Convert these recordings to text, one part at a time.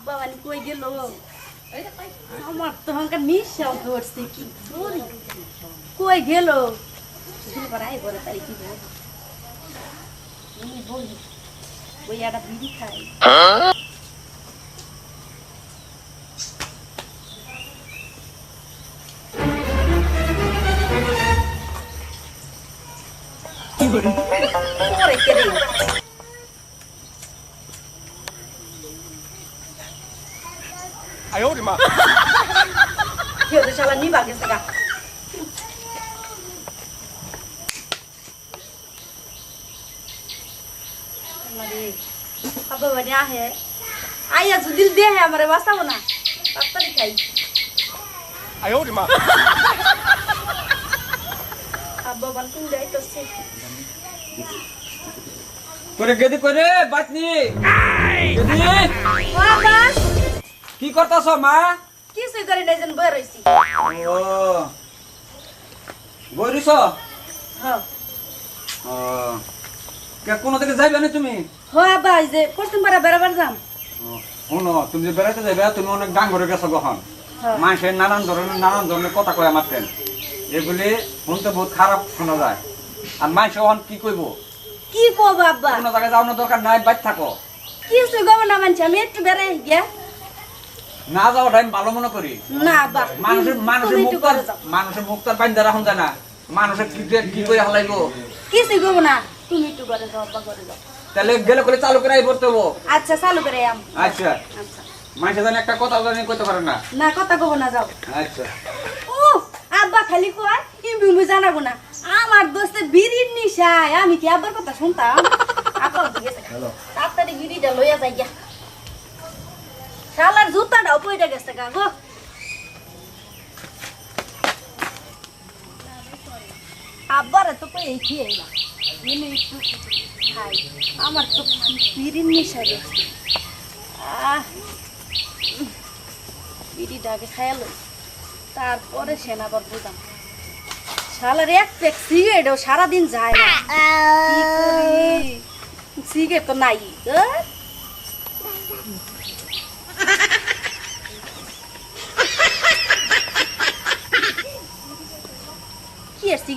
আব্বা মানে কই গেল? আমার তো হাঙ্কার নিঃশ্বাস ধরছে কি করি? কই গেল? আই বলে তাই কি বলি ওই একটা বিড়ি খাই 哎呦我的妈！有的时候你把给谁干？अब बढ़िया है आई आज दिल दे है हमारे वास्ता बना पत्ता दिखाई आयो रे माँ अब बल्कि जाए तो से तोरे गदी करे बात नहीं गदी वाह बस কি করতাছ মা? কিছুই করি নাই যেন বই রইছি। ও। বইরিছ হ্যাঁ। ও। কে কোন দিকে যাইবে না তুমি? হয় আব্বা এই যে পশ্চিম পাড়া বেড়াবার যাম। ও, শোনো তুমি যে বেড়াইতে যাবে তুমি অনেক গান ঘরে গেছো গহন হ্যাঁ। মানুষের নানান ধরনের নানান ধরনের কথা কয়ে মারতেন। এগুলি শুনতে বহুত খারাপ শোনা যায়। আর মানুষ এখন কি কইব? কি কব আব্বা? কোনো জায়গায় যাওয়ানোর দরকার নাই বাইর থাকো। কিছুই গব না মানছি আমি একটু বেড়াই গিয়া। না যাওয়াটা আমি ভালো মনে করি। না আব্বা মানুষের মানুষের মুখ তার মানুষের মুখ তার বাইন্দা রাখুন যায় মানুষের কি কি করে হালাইবো? না তুমি একটু করে যাও আব্বা করে যাও। তাহলে গেলে করে চালু করে পড়তে হব। আচ্ছা চালু করে আম। আচ্ছা। আচ্ছা। মানুষের জানি একটা কথা জানি কইতে পারে না। না কথা কব না যাও। আচ্ছা। ও আব্বা খালি কয় ইমবি ইমবি জানাব না। আমার দোস্তে বিড়ির নিশায় আমি কি আব্বার কথা শুনতাম? আব্বা গেছে। তাড়াতাড়ি বিড়িটা লইয়া যাই গিয়া শালার জুতাটাও পইটা গেছে গা, গো। তো আমার তো বিড়ির নিশা গেছে খায়ালো তারপরে সেনাবার বুঝাম। শালার এক প্যাক সিগারেটও সারাদিন যায় না। সিগারেট তো নাই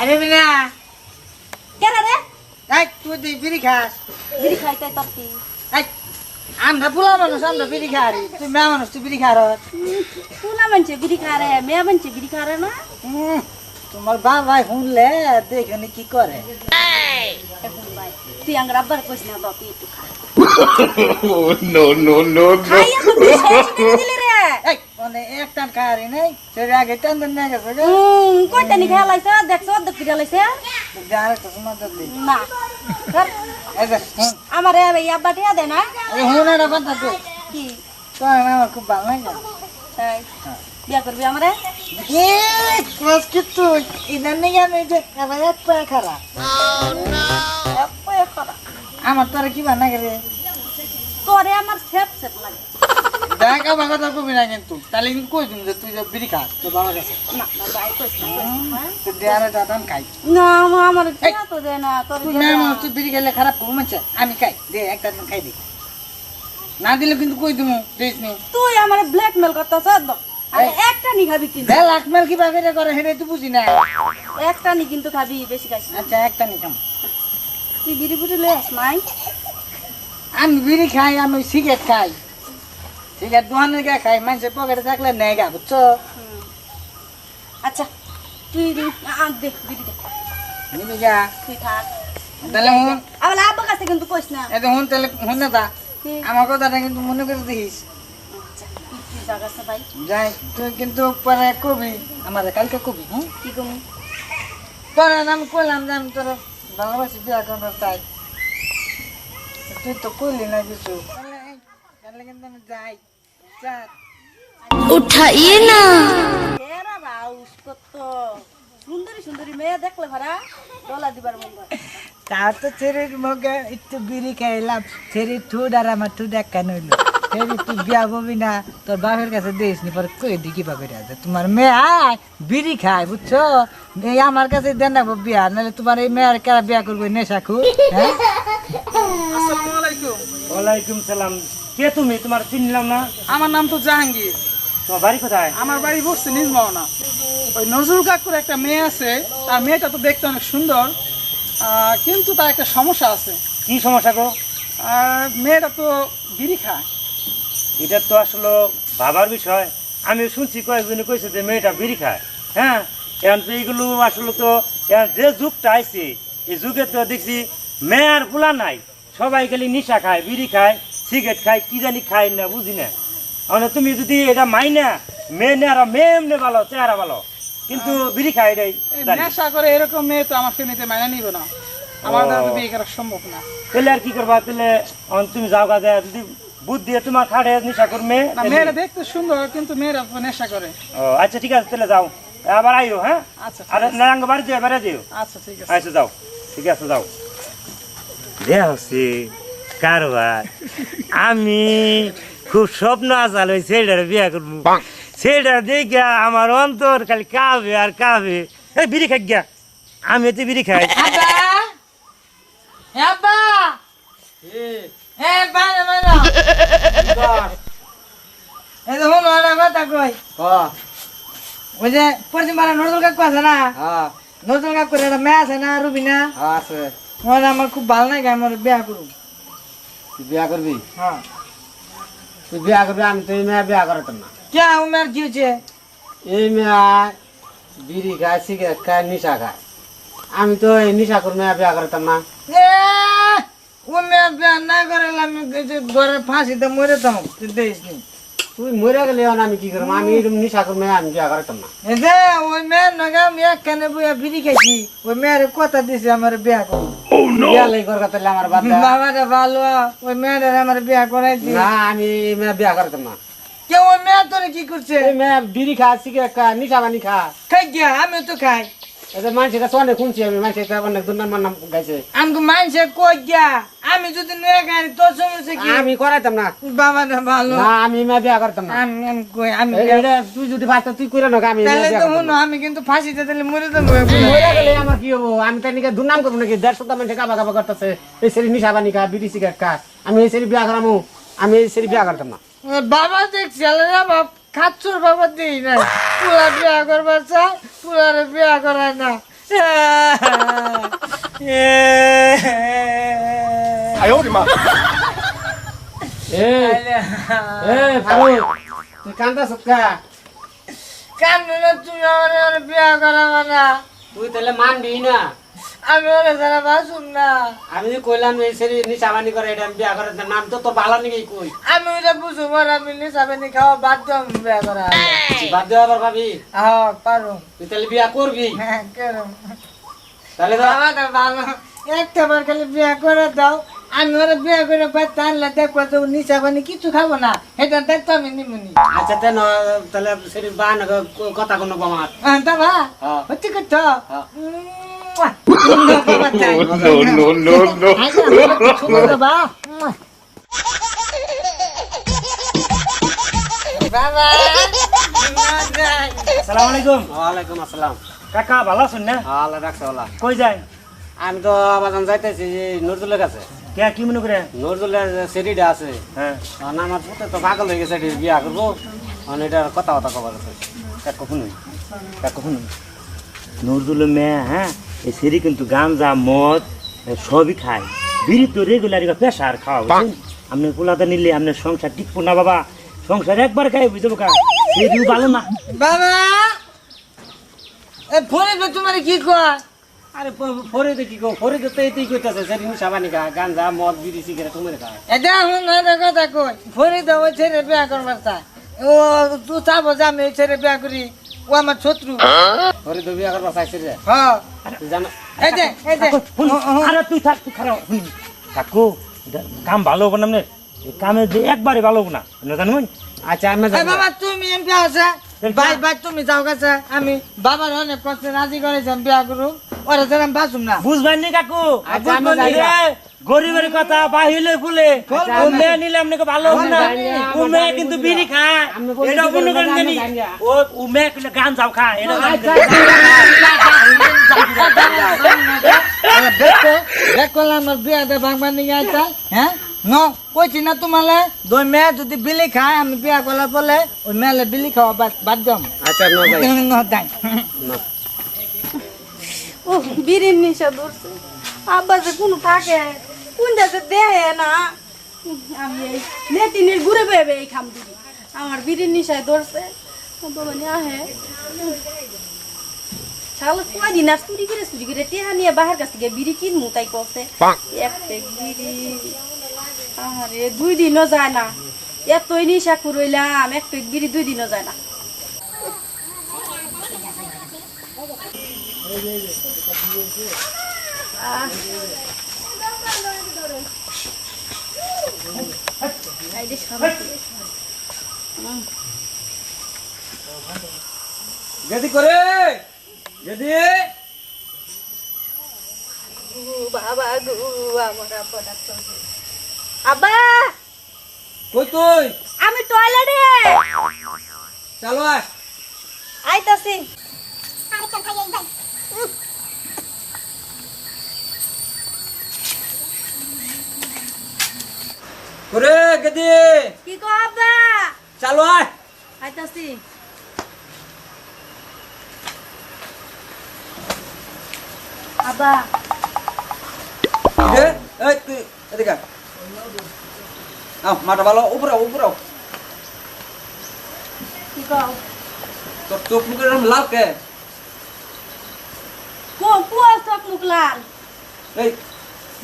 আরে মিনা। কেন রে? এই তুই তুই বিড়ি খাস। বিড়ি খাইতে তোর কি? এই আমরা পোলা মানুষ আমরা বিড়ি খাই তুই মেয়ে মানুষ তুই বিড়ি খার পুনা মানছে বিড়ি খা রে মেয়ে মানছে বিড়ি খা রে না তোমার বাবাই শুনলে দেখে কি করে। তুই আঙ্গার আব্বার কইস না দাও একটু খা। Oh no no no খাইয়া তো তুই শেষ রে। এই মানে এক টান খাই নাই সে আগে টান টান নিয়ে গেছে গে। হুম কয়টা নি খেয়া লাইছে দেখছ অর্ধেক ফিরে লাইছে যার একটা সময় তো দিই না। ধর, এই যে হুন আমার এই আব্বা টিয়া না? হুন কি? তোর আমার খুব ভালো লাগে। তাই বিয়া করবি আমারে? এ ক্লাস কিন্তু ইদান নিয়ে আমি যে আমার এক পা খারাপ এপ্পয়ে করা। আমার তোর কি লাগে রে? তোরে আমার সেপ সেপ লাগে। দেখ আমার কথা কবি না কিন্তু? তাহলে কিন্তু কই দিন যে তুই যে বিড়ি খাস তোর বাবার কাছে না ভাই দেয়ারে দাদান খাই। না আমার টিয়া তো দে না তোর তুই না না। তুই বিড়ি খেলে খারাপ করব মানছে আমি খাই দে একটা দিন খাই দে। না দিলে কিন্তু কই দিমু দিস নি। তুই আমার ব্ল্যাকমেল করতেছ আরে একটা নি খাবি কিন্তু। দে লাখ মেল কি বাগেরে করে হেরে তুই বুঝি না। একটা নি কিন্তু খাবি বেশি খাইস আচ্ছা একটা নি খাম। তুই বিড়ি বুড়ি লয়ে আস নাই আমি বিড়ি খাই আমি সিগারেট খাই। সিগারেট দোকানে গিয়ে খাই মানুষের পকেটে থাকলে নেই গা বুঝছ। আচ্ছা তুই দে বিড়ি দে। নিবি গা। তুই থাক। তাহলে হুন আবার আব্বা কাছে কিন্তু কইস না। এত হুন তাহলে হুন না তা? আমার কথাটা কিন্তু মনে করে দেখিস আচ্ছা তুই তুই যাই তুই কিন্তু পরে কবি আমার কালকে কবি হ্যাঁ কি কমু তোর আমি কইলাম যে আমি তোর ভালোবাসি বিয়া করার চাই তুই তো করলি না কিছু। কিন্তু আমি যাই বিড়ি আমার বিয়া তোর বাপের কাছে কই তোমার মেয়ে আয় বিড়ি খায় বুঝছ? এই আমার কাছে দেন না বিয়া নাহলে তোমার এই মেয়ের কারা বিয়া করব নেশা খুব হ্যাঁ? আলাইকুম। ওয়ালাইকুম সালাম। কে তুমি? তোমার চিনলাম না? আমার নাম তো জাহাঙ্গীর। তোমার বাড়ি কোথায়? আমার বাড়ি বসছে নিজমাওনা ওই নজরুল কাকুর একটা মেয়ে আছে তার মেয়েটা তো দেখতে অনেক সুন্দর কিন্তু তার একটা সমস্যা আছে। কি সমস্যা গো? মেয়েটা তো বিড়ি খায়। এটা তো আসলে ভাবার বিষয়। আমি শুনছি কয়েকজনে কইছে যে মেয়েটা বিড়ি খায়। হ্যাঁ? এখন তো এইগুলো আসলে তো এখন যে যুগটা আইছে এই যুগে তো দেখছি মেয়ার পোলা নাই। সবাই খালি নিশা খায় বিড়ি খায়। সিগারেট খাই কি জানি খাই না বুঝি না। মানে তুমি যদি এটা মাইনা মেয়ে নেয়ারা মেয়ে এমনি ভালো চেহারা ভালো। কিন্তু বিড়ি খাই এটাই এই নেশা করে এরকম মেয়ে তো আমার ফ্যামিলিতে মাইনা নিব না। আমার দ্বারা বিয়ে করা সম্ভব না। তাহলে আর কি করবা? তাহলে তুমি যাও কাজে যদি বুদ্ধি দিয়ে তোমার খাড়ে নিশা করবে না মেয়েটা দেখতে সুন্দর কিন্তু মেয়েরা নেশা করে। ও আচ্ছা ঠিক আছে তাহলে যাও। আবার আইও হ্যাঁ? আচ্ছা আর। নারাঙ্গ বাড়ি দিয়ে বেড়ে দিও আচ্ছা ঠিক আছে। আচ্ছা যাও। ঠিক আছে যাও। দেয়া হচ্ছে। কারবার। আমি খুব স্বপ্ন আসাল ওই ছেলেটার বিয়া করব। ছেলেটা দেখে আমার অন্তর খালি কাবে আর কাবে এই বিড়ি খাই গিয়া। আমি এতে বিড়ি খাই। ওই যে পশ্চিমবাংলা নজরুল কাকু আছে না? নজরুল কাকুর একটা মেয়ে আছে না রুবিনা? আছে। ওরা আমার খুব ভালো লাগে আমার বিয়া করুন তুই বিয়া করবি? হ্যাঁ। তুই বিয়া করবি আমি তো এই মেয়ে বিয়া করাতাম না। কে উমের কি হচ্ছে এই মেয়ে বিড়ি খায় সিগারেট খায় নিশা খায়। আমি তো এই নিশা করে মেয়া বিয়া করতাম না। এ মেয়া বিয়া না করে আমি ঘরে ফাঁসিতে মরে তো তুই দেখিস তুই মরে গেলে আমি কি করব? আমি এরকম নিশা করে মেয়ে আমি বিয়া করাতাম না। এই যে ওই মেয়ের নগে আমি একখানে বইয়া বিড়ি খাইছি। ওই মেয়ের কথা দিছে আমার বিয়া করুন বিয়া লাই করা তাহলে আমার দে। বাবাটা ভালো ওই মেয়েটার আমার বিয়া করাইছি। না আমি মেয়ে বিয়া করাতাম না। কেউ ওই মেয়ে তোরে কি করছে? এই মেয়ে বিড়ি খা সিগারেট খা নিশা বানি খা খাই গিয়া আমি তো খাই। শুনছি আমি যদি নিয়ে খাই তোর সমস্যা কি? আমি করাইতাম না। বাবাটা ভালো। না আমি মেয়ে বিয়া করতাম না। আমি আমি কই আমি এই- এইটা তুই যদি পারত তুই করে না আমি মেয়ে তাহলে বিয়া তো করতাম শুনো না। আমি কিন্তু ফাঁসিতে দিলে মরে যাব মরে গেলে আমার কি হব? আমি তাই নাকি দুর্নাম করব নাকি? দেড়শো মানুষ কাবা কাবা করতেছে। এই সেরি নিশা বানি বিড়ি সিগারেট খা আমি এই সেরি বিয়া করামু। আমি এই সেরি বিয়া করতাম না। বাবা দেখছি না বাপ খাচ্ছর বাবা দিই না পুলার বিয়া করবার চাই পুলারে বিয়া করায় না। তুই তাহলে মানবি না? আমি ওরে ছাড়া বাসুম না। আমি যে কইলাম এই সেরি নিশা বানি করে এটা বিয়া করে নাম তো তোর ভালো নাকি কই। আমি ওটা বুঝুম আর আমি নিশাবেনি খাওয়া বাধ্য আমি বিয়া করা। বাদ দেওয়া আবার ভাবি। হ্যাঁ পারো। তুই তাহলে বিয়া করবি? হ্যাঁ কেন তাহলে তো বাবাটা ভালো একটা বার খালি বিয়া করে দাও। আমি ওরা বিয়া করে পাই আনলে দেখব তো নিশা বানি কিছু খাব না এটা দেখতো আমি নিমুনি। আচ্ছা তেন তাহলে সেরি বান কথা কোনো বামার হ্যাঁ দাবা হ্যাঁ। হচ্ছে হ্যাঁ। No, no, no, no. বাবা বাবা সালাম আলাইকুম ওয়ালাইকুম আসসালাম কাকা ভালো আছেন না? আল্লাহ রাখছে ওলা কই যায় আমি তো আবাজান যাইতেছি নজরুলের কাছে। কে কি মনে করে? নজরুলের সেরিটা আছে হ্যাঁ। কারণ আমার পুতে তো পাগল হয়ে গেছে এটি বিয়া করব। মানে এটার কথা কথা কবার আছে। তা কখনো তা কখনো নজরুলের মেয়ে হ্যাঁ? এই সেরি কিন্তু গাঞ্জা মদ সবই খায় বিড়ি তো রেগুলার পেশার খাওয়া বুঝছেন আপনি পোলাতে নিলে আপনার সংসার টিকবো না বাবা সংসার একবার খাই বুঝতে কা সেরিও ভালো না বাবা এ ফোনে তো তোমার কি কয় আরে ফরিদে কি কো ফরিদে তো এটাই করতেছে সেরি সাবানি খা গাঞ্জা মদ বিড়ি সিগারেট তুমি খায় এটা এখন না কথা কই তো ওই ছেলে বিয়া করবার চায় ও তুই চাবো যে আমি ছেলে বিয়া করি ও আমার শত্রু। ফরিদে বিয়া করবা চাইছে রে। হ্যাঁ তুই জানো এই যে এই যে। আরে তুই থাক তুই খারাপ শুন কাকু কাম ভালো হব না কামে যে একবারে ভালো হব না। জানেন আচ্ছা আমি বাবা তুমি এমপি আছে? ভাই ভাই তুমি যাও গেছে আমি বাবার অনেক কষ্টে রাজি করেছিলাম বিয়া করু ওরা যেরকম বাঁচুম না। বুঝবেন নি কাকু? আচ্ছা, আমি? গরিবের কথা বাহিলে ফুলে আচ্ছা, ও মেয়ে নিলে আপনাকে ভালো হবে না ও মেয়ে কিন্তু। বিড়ি খায় বলি এটা কি মনে বলব, করেন আমি জানি। ও ও মেয়ে কিলে গান যাও খায় এটা আচ্ছা, দেখো দেখো না আমার বিয়াতে ভাঙবার নিয়ে আইতা হ্যাঁ ন কইছি না তোমালে দুই মেয়ে যদি বিলি খায় আমি বিয়া করার পরে ওই মেয়েলে বিলি খাওয়া বাদ বাদ আচ্ছা ন যাই ও বিড়ির নিশা ধরছে আব্বা যে কোনো থাকে কোন দেশে দেহে না? আমি এই নেতিনের ঘুরে বেবে এই খাম দিবি আমার বিড়ির নিশায় ধরছে। নিয়ে আহে। শালা কয়দিন আর চুরি করে চুরি করে টেহা নিয়ে বাহার কাছ থেকে বিড়ি কিনমু তাই করছে এক পেক বিড়ি। আরে দুই দিনও যায় না। এতই নিশা করইলাম এক পেক বিড়ি দুই দিনও যায় না। আহ। এই যে শান্তি। গেদি করে গেদি। বাবা গো আমার আব্বা ডাক্তার আব্বা! কই তুই? আমি টয়লেটে। চালো আইতাছি। করে গেদি। কি কো আব্বা? চালো আস আইতাছি। আব্বা। এ এই তুই এদিকে আয়। আও মাথা ভালো উপরে উপরে কি কও তোর চোখ মুখে এরকম লাল কে? কো কুয়া সব মুখ লাল। এই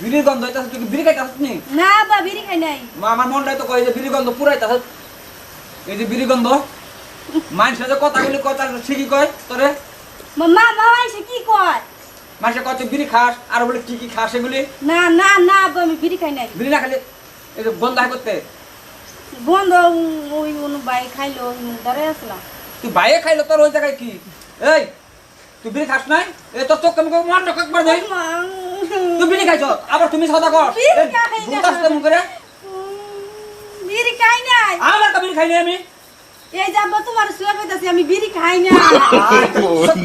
বিড়ির গন্ধ হইতাছে তুই বিড়ি খাইতাছিস নি? না আব্বা বিড়ি খাই নাই। মা আমার মনটাই তো কয় যে বিড়ি গন্ধ পুরাইতাছিস এই যে বিড়ি গন্ধ মানুষে যে কথাগুলি কয় তার ঠিকই কয় তোরে? মা মা আইসে কি কয়? মানুষে কয় তুই বিড়ি খাস আর বলে কি কি খাস এগুলি? না না না আমি বিড়ি খাই নাই। বিড়ি না খালি এই যে বন্ধ হয় করতে? বন্ধ ওই অনু বাই খাইলো দাঁড়াই আসলাম। তুই বাইরে খাইলো তোর ওই জায়গায় কি? এই তুই বিড়ি খাস নাই? এ তোর চোখ কেমন মন রাখ একবার দেই তুই বিড়ি খাইছ? আবার তুমি সদা কর। বিড়ি খাই না। দুটাস তো মুখে বিড়ি খাই নাই। আমার কা বিড়ি খাই নাই আমি। এই যে আব্বা তোমার শুয়ে কইতাছি আমি বিড়ি খাই না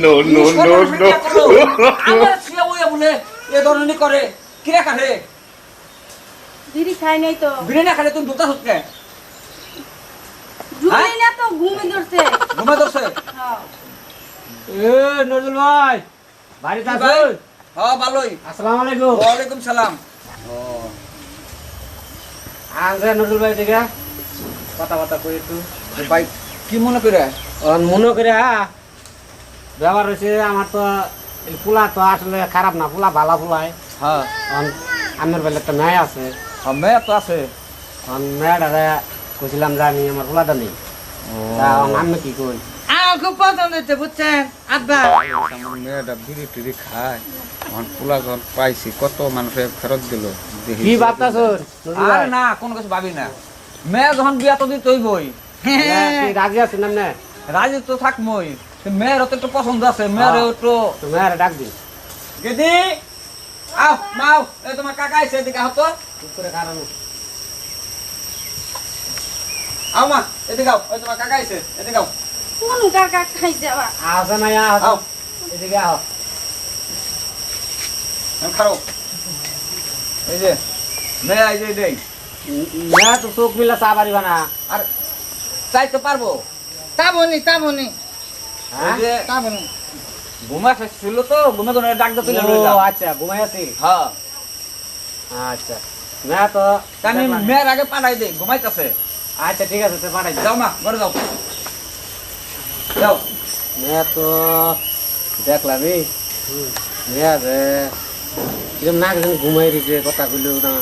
no, no, no, no. আমার ছিয়া বইয়া বলে এ ধরনের করে। কিরা কাটে বিড়ি খাই নাই তো। বিড়ি না খালে তুমি দুটাস কে জুড়ি না তো ঘুমে ধরছে। ঘুমে ধরছে? হ্যাঁ। এ নজরুল ভাই বাড়িতে ভাই? হ্যাঁ ভালোই। আসসালামু আলাইকুম। ওয়ালাইকুম সালাম। আজ নজরুল ভাই থেকে। কথা কথা কই একটু? ভাই কি মনে করে? মনে করে হ্যাঁ ব্যবহার হয়েছে আমার তো পোলা তো আসলে খারাপ না পোলা ভালা পোলায় হ্যাঁ। আমার বেলা একটা মেয়ে আছে। মেয়ে তো আছে। অন মেয়েটারে কইছিলাম যে আমি আমার পোলাটা নেই। আমি কি কই? আমার খুব পছন্দ হচ্ছে বুঝছেন? আব্বা। মেয়েটা বিড়ি টিড়ি খায়। এখন পোলা যখন পাইছি কত মানুষে ফেরত দিল। কি ভাবতাছ? নজরুল আর না কোনো কিছু ভাবি না। মেয়ে যখন বিয়া তো দিতেই বই রাজি আছিস না নে? রাজি তো থাকমই। মেয়ের তো একটু পছন্দ আছে মেয়ের একটু তো মেয়ের ডাক দি গেদি আও মাও এই তোমার কাকা এসে এদিকে হতো চুপ করে কারণ আও মা এদিকে আও তোমার কাকা এসে এদিকে আও। কোন কাকা খাই যাবা? আসে না ইয়া আও। এদিকে আও আমি খারো। এই যে মেয়ে এই যে দেই। মেয়ে তো চোখ মিলা চা পারিবা না। আর চাইতে পারব। তাবনি তাবনি এই হ্যাঁ? যে তাবনি ঘুমা ছিল তো ঘুমে তো ডাক দিয়ে তুলে আচ্ছা ঘুমাই আছি। হ্যাঁ। আচ্ছা মেয়ে তো তা আমি মেয়ের আগে পাঠাই দেই ঘুমাইতেছে। আচ্ছা ঠিক আছে পাঠাই যাও মা ঘরে যাও। যাও। মেয়ে তো দেখলামই মেয়ে রে এরকম না ঘুমাই দিছে কথা কইলেও না।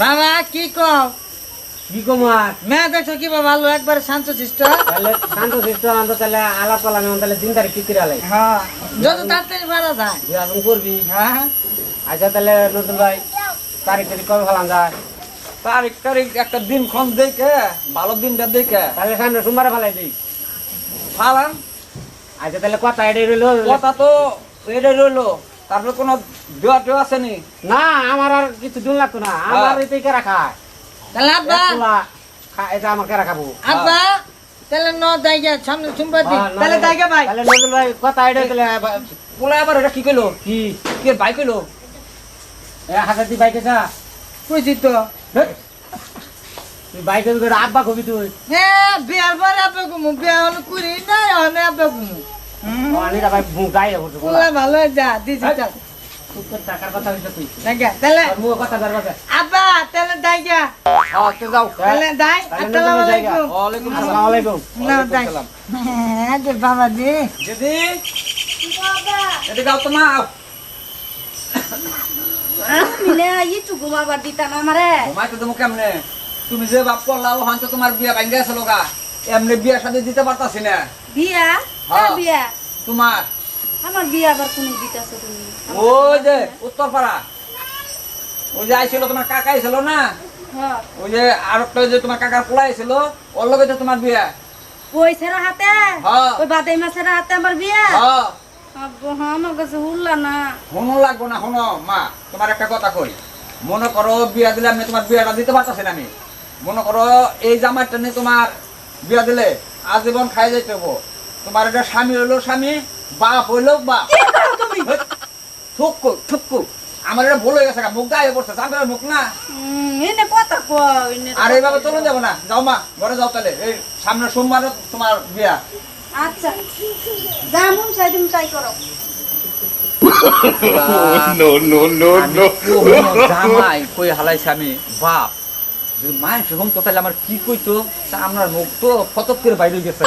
বাবা কি কও? কি মেয়ে দেখছ কি বা ভালো একবার শান্ত শিষ্ট। তাহলে শান্ত শিষ্ট আনতো তাহলে আলাপ পালাম তাহলে দিন তারিখ কি করে হ্যাঁ যত তাড়াতাড়ি পারা যায়। বিয়া এখন করবি? হ্যাঁ। আচ্ছা তাহলে নতুন ভাই তারিখ তারিখ কবে ফেলান যায়? তারিখ তারিখ একটা দিন ক্ষণ দেখে ভালো দিনটা দেখে। তাহলে সামনে সোমবারে ফেলাই দিই। ফালান। আচ্ছা তাহলে কথা এটাই রইল। কথা তো এটাই রইল। তারপরে কোনো দেওয়া টেওয়া আসেনি না? আমার আর কিছু দিন লাগতো না। আমার হ্যাঁ। এটাই কেরা খায়? তাহলে আব্বা। এটা আমার কেরা খাব? আব্বা তাহলে ন দাইগা সামনে সোমবার দিন হ্যাঁ, তাহলে দাইগা ভাই। তাহলে নজরুল ভাই কথা এটাই তাহলে পোলা আবার এটা কি কইলো? কি? কি ভাই কইলো? এ হাজার দি বাইকে যা। কইছি তো? বাইকে করে আব্বা কবি তুই। হ্যাঁ বিয়ার পরে আব্বা ঘুমু বিয়া হলো কুড়ি না হলে আব্বা ঘুমু। অনেকটা ভাই ভালো যা দিছি চল। টাকার কথা হইছে তুই। দাইগা তাহলে মুখ কথা ধরবা আব্বা তাহলে দাইগা যাও। তাহলে দাই আসসালামু নজরুল জায়গা। আলাইকুম। ওয়ালাইকুম আসসালামু। আলাইকুম না দাই। হ্যাঁ যে বাবা দি। দিদি। এদিকে তো মা। মিলে ইটু ঘুমাবার দিতাম আমারে। তো তুমি কেমনে? তুমি যে বাপ করলাও হয়তো তো তোমার বিয়া ভাঙ্গে আছে লোকা। এমনি বিয়া সাথে দিতে পারতাছি না। বিয়া? হ্যাঁ। বিয়া? তোমার। আমার বিয়া আবার কোন দিতেছো তুমি? ওই যে উত্তরপাড়া। ওই যে আইছিল তোমার কাকা আইছিল না? হ্যাঁ। ওই যে আর একটা যে তোমার কাকার পোলা আইছিল ওর লগে তো তোমার বিয়া। ওই ছেড়া হাতে? হ্যাঁ। ওই বাদাই মাছের হাতে আমার বিয়া? হ্যাঁ। আমার কাছে হুল্লা না। শোনো লাগবো না শোনো মা তোমার একটা কথা কই। মনে করো বিয়া দিলে আমি তোমার বিয়াটা দিতে পারতাছি না আমি। মনে করো এই জামাইটা নিয়ে তোমার বিয়া দিলে আজীবন খাই যাইতে হব তোমার এটা স্বামী হইল স্বামী বাপ হইল বাপ। তুমি। থুকু থুকু। আমার এটা ভুল হয়ে গেছে মুখ গায়ে পড়ছে চাঁদের মুখ না? এনে কথা আর এইভাবে চলে যাব না। যাও মা ঘরে যাও তাহলে। এই সামনে সোমবার তোমার বিয়া। আচ্ছা তাই করো. জামাই কই হালাইছে আমি? বাপ। যদি মায়ের হুম কথা আমার কি কইতো? আমার মুখ তো ফতক বাইরে গেছে